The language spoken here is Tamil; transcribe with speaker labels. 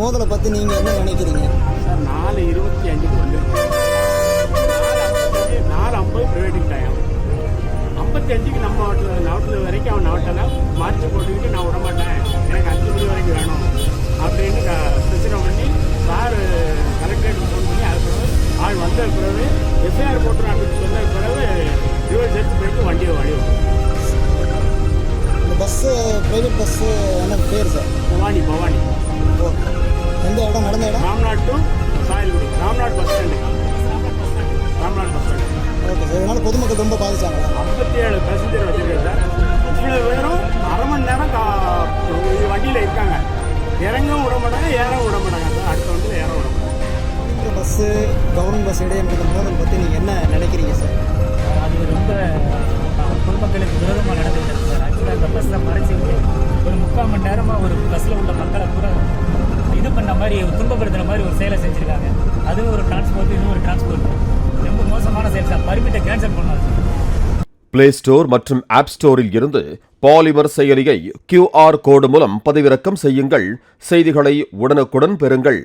Speaker 1: மோதலை பற்றி நீங்கள் என்ன நினைக்கிறீங்க?
Speaker 2: சார் நாலு இருபத்தி அஞ்சுக்கு வந்துருக்கு. நாலு ஐம்பது ப்ரைவேட்டிங் டைம் ஐம்பத்தி அஞ்சுக்கு நம்ம நாட்டில் வரைக்கும் அவன் நாட்டில் மார்ச் போட்டுக்கிட்டு நான் விட மாட்டேன். எனக்கு அஞ்சு மணி வரைக்கும் வேணும் அப்படின்னு பிரச்சனை பண்ணி சார் கலெக்டரேட் ஃபோன் பண்ணி அது பிறகு ஆள் வந்த பிறகு எஃப்ஐஆர் போட்டுரும் அப்படின்னு சொன்ன பிறகு ரிவர்ஸ் எடுத்து போயிட்டு வண்டியை வழி விட்டோம்.
Speaker 1: இந்த பஸ்ஸு ப்ரைவேட் பஸ்ஸு என்ன பேர் sir?
Speaker 2: Bhavani Bhavani. Ramnad to Sayalkudi Ramnad bus stand Ramnad bus stand
Speaker 1: okay sir இதனால் பொதுமக்கள் ரொம்ப பாதிச்சாங்களா
Speaker 2: ஐம்பத்தி ஏழு பேசஞ்சர் வச்சிருக்கேன் சார். இவ்வளோ பேரும் அரை மணி நேரம் கா வண்டியில் இருக்காங்க. இறங்கவும் விட மாட்டாங்க ஏறவும் விட மாட்டாங்க சார். அடுத்த வண்டியில் ஏற விட மாட்டாங்க.
Speaker 1: பஸ்ஸு கவர்மெண்ட் பஸ் இடையே நடந்த மோதல் பற்றி நீங்கள் என்ன நினைக்கிறீங்க சார்?
Speaker 3: அது ரொம்ப பொதுமக்களுக்கு விரோதமாக நடந்துகிட்டு சார். ஆக்சுவலாக இந்த பஸ்ஸை மறைச்சி ஒரு முக்கால் மணி நேரமாக ஒரு பஸ்ஸில் உள்ள மக்களை வச்சுருக்காங்க. ஒரு அதுவும் ஒரு டிரான்ஸ்போர்ட் இன்னும் ஒரு டிரான்ஸ்போர்ட் ரொம்ப மோசமான செயல் சார் பர்மிட்டை கேன்சல் பண்ணுவாங்க.
Speaker 4: பிளே ஸ்டோர் மற்றும் ஆப் ஸ்டோரில் இருந்து பாலிமர் செயலியை கியூஆர் கோடு மூலம் பதிவிறக்கம் செய்யுங்கள். செய்திகளை உடனுக்குடன் பெறுங்கள்.